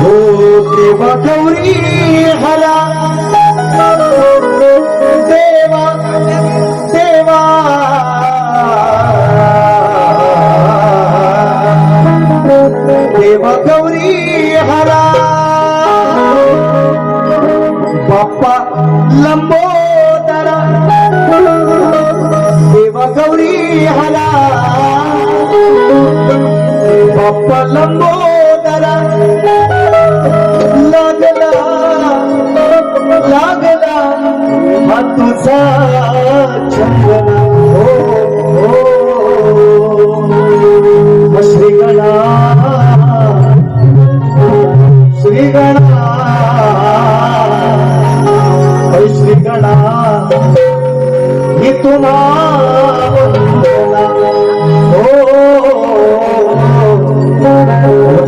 हो देवा गौरी हरा देवा देवा देवा गौरी हरा बाप्पा लंबोदरा देवा गौरी हरा बाप्पा लंबोदरा लागला. लागला. हा तुझा चंदना. हो हो. श्रीगणा. श्रीगणा. ऐ श्रीगणा. ही तुम्हा वंदना. हो. भवनी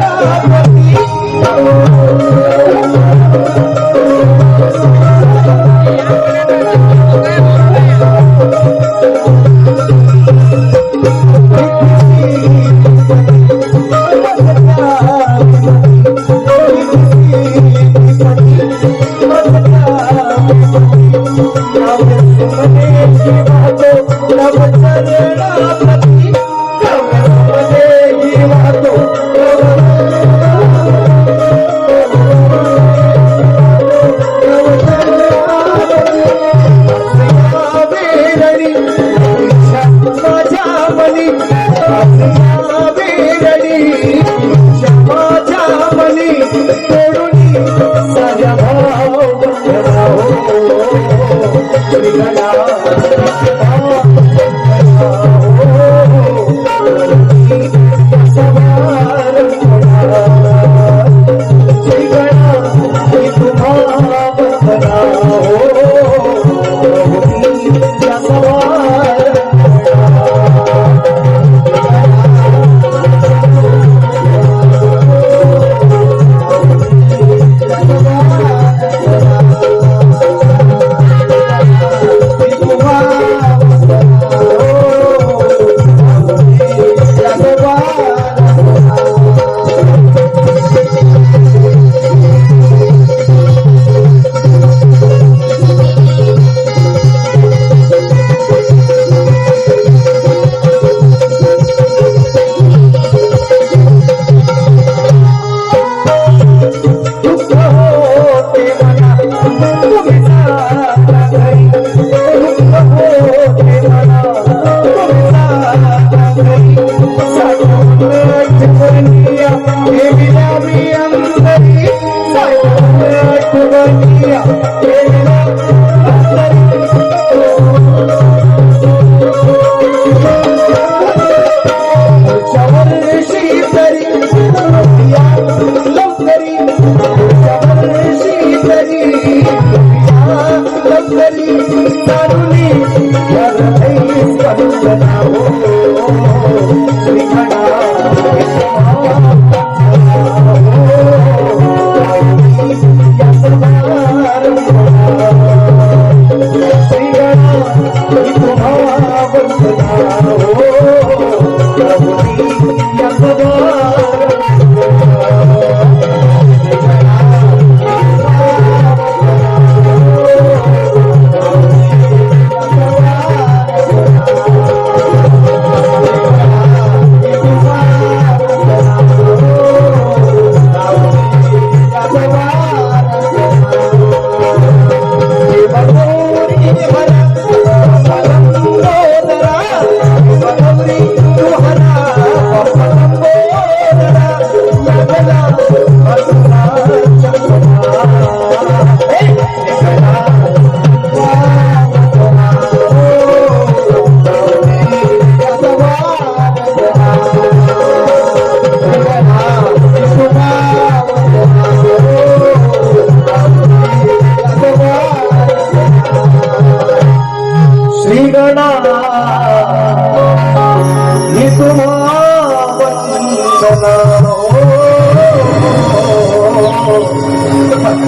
देवाचो नमचले 不能一样 Thank.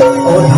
哦。